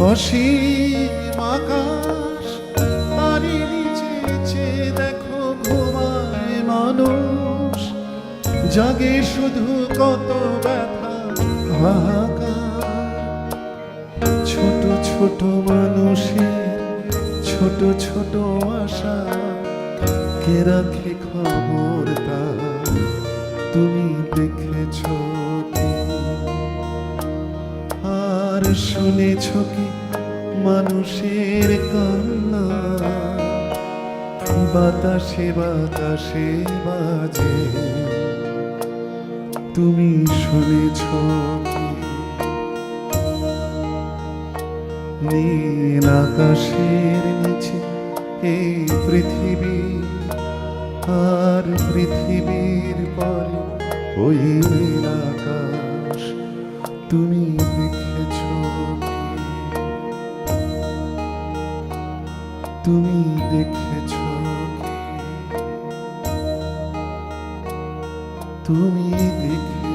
অসীম আকাশ তারি নিচে দেখো ঘুমায় মানুষ। জাগে শুধু কত ব্যথা ছোট ছোট মানুষের ছোট ছোট আশা, কে রাখে খবর তা তুমি দেখেছ শুনেছ কি মানুষের কান্না? বাতাসে বাতাসে বাজে। তুমি শুনেছ কি? নীল আকাশের নিচে এই পৃথিবী, আর পৃথিবীর পরে ওই নীল তুমি দেখেছ। তুমি দেখেছ।